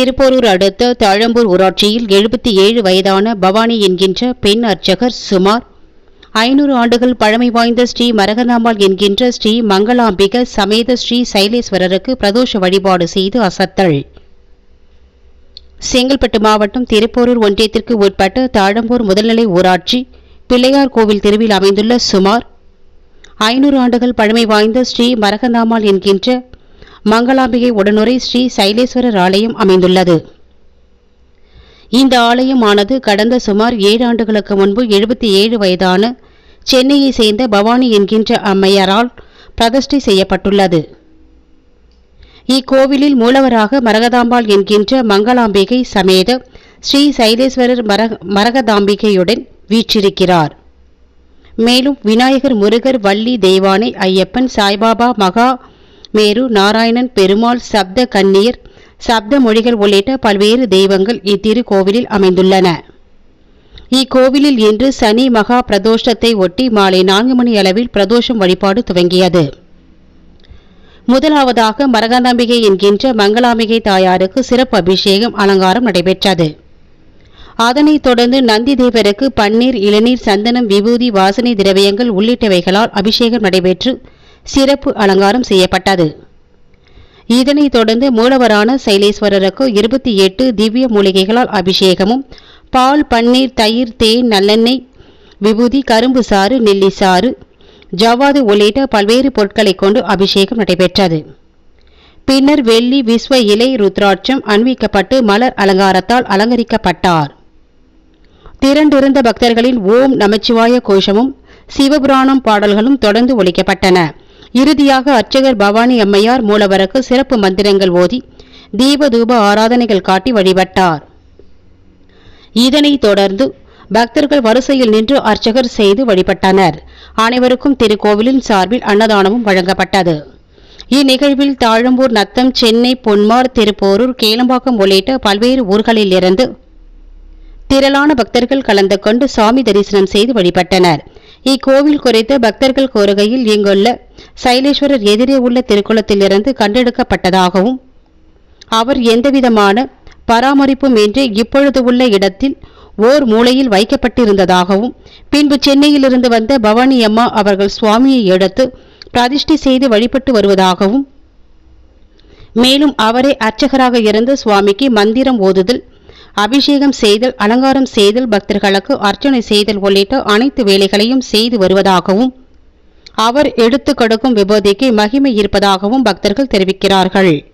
திருப்போரூர் அடுத்த தாழம்பூர் ஊராட்சியில் எழுபத்தி ஏழு வயதான பவானி என்கின்ற பெண் அர்ச்சகர் சுமார் ஐநூறு ஆண்டுகள் பழமை வாய்ந்த ஸ்ரீ மரகதாம்பாள் என்கின்ற ஸ்ரீ மங்களாம்பிக சமேத ஸ்ரீ சைலேஸ்வரருக்கு பிரதோஷ வழிபாடு செய்து அசத்தல். செங்கல்பட்டு மாவட்டம் திருப்போரூர் ஒன்றியத்திற்கு உட்பட்ட தாழம்பூர் முதல்நிலை ஊராட்சி பிள்ளையார் கோவில் தெருவில் அமைந்துள்ள சுமார் ஐநூறு ஆண்டுகள் பழமை வாய்ந்த ஸ்ரீ மரகந்தாம்பாள் என்கின்ற மங்களாம்பிகை உடனுரை ஸ்ரீ சைலேஸ்வரர் ஆலயம் அமைந்துள்ளது. இந்த ஆலயமானது கடந்த சுமார் ஏழு ஆண்டுகளுக்கு முன்பு எழுபத்தி ஏழு வயதான சென்னையை சேர்ந்த பவானி என்கின்ற அம்மையாரால் பிரதிஷ்டை செய்யப்பட்டுள்ளது. இக்கோவிலில் மூலவராக மரகதாம்பாள் என்கின்ற மங்களாம்பிகை சமேத ஸ்ரீ சைலேஸ்வரர் மரக மரகதாம்பிகையுடன் வீற்றிருக்கிறார். மேலும் விநாயகர் முருகர் வள்ளி தெய்வானை ஐயப்பன் சாய்பாபா மகா மேரு நாராயணன் பெருமாள் சப்த கன்னியர் சப்த மொழிகள் உள்ளிட்ட பல்வேறு தெய்வங்கள் இத்திருக்கோவிலில் அமைந்துள்ளன. இக்கோவிலில் இன்று சனி மகா பிரதோஷத்தை ஒட்டி மாலை நான்கு மணி அளவில் பிரதோஷம் வழிபாடு துவங்கியது. முதலாவதாக மரகந்தாம்பிகை என்கின்ற மங்களாம்பிகை தாயாருக்கு சிறப்பு அபிஷேகம் அலங்காரம் நடைபெற்றது. அதனைத் தொடர்ந்து நந்தி தேவருக்கு பன்னீர் இளநீர் சந்தனம் விபூதி வாசனை திரவியங்கள் உள்ளிட்டவைகளால் அபிஷேகம் நடைபெற்று சிறப்பு அலங்காரம் செய்யப்பட்டது. இதனைத் தொடர்ந்து மூலவரான சைலேஸ்வரருக்கு இருபத்தி எட்டு திவ்ய மூலிகைகளால் அபிஷேகமும் பால் பன்னீர் தயிர் தேன் நல்லெண்ணெய் விபூதி கரும்பு சாறு நெல்லி சாறு ஜவ்வாது உள்ளிட்ட பல்வேறு பொருட்களைக் கொண்டு அபிஷேகம் நடைபெற்றது. பின்னர் வெள்ளி விஸ்வ இலை ருத்ராட்சம் அணிவிக்கப்பட்டு மலர் அலங்காரத்தால் அலங்கரிக்கப்பட்டார். திரண்டிருந்த பக்தர்களின் ஓம் நமச்சிவாய கோஷமும் சிவபுராணம் பாடல்களும் தொடர்ந்து ஒழிக்கப்பட்டன இறுதியாக அர்ச்சகர் பவானி அம்மையார் மூலவருக்கு சிறப்பு மந்திரங்கள் ஓதி தீபதூப ஆராதனைகள் காட்டி வழிபட்டார். இதனைத் தொடர்ந்து பக்தர்கள் வரிசையில் நின்று அர்ச்சகர் செய்து வழிபட்டனர். அனைவருக்கும் திருக்கோவிலின் சார்பில் அன்னதானமும் வழங்கப்பட்டது. இந்நிகழ்வில் தாழம்பூர் நத்தம் சென்னை பொன்மார் திருப்போரூர் கேளம்பாக்கம் உள்ளிட்ட பல்வேறு ஊர்களில் இருந்து திரளான பக்தர்கள் கலந்து கொண்டு சாமி தரிசனம் செய்து வழிபட்டனர். இக்கோவில் குறித்து பக்தர்கள் கூறுகையில் இங்குள்ள சைலேஸ்வரர் எதிரே உள்ள திருக்குளத்திலிருந்து கண்டெடுக்கப்பட்டதாகவும் அவர் எந்தவிதமான பராமரிப்பும் இன்றி இப்பொழுது உள்ள இடத்தில் ஓர் மூலையில் வைக்கப்பட்டிருந்ததாகவும் பின்பு சென்னையிலிருந்து வந்த பவானி அம்மா அவர்கள் சுவாமியை எடுத்து பிரதிஷ்டை செய்து வழிபட்டு வருவதாகவும் மேலும் அவரே அர்ச்சகராக இருந்து சுவாமிக்கு மந்திரம் ஓதுதல் அபிஷேகம் செய்தல் அலங்காரம் செய்தல் பக்தர்களுக்கு அர்ச்சனை செய்தல் உள்ளிட்ட அனைத்து வேலைகளையும் செய்து வருவதாகவும் அவர் எடுத்து கொடுக்கும் விபூதிக்கு மகிமை இருப்பதாகவும் பக்தர்கள் தெரிவிக்கிறார்கள்.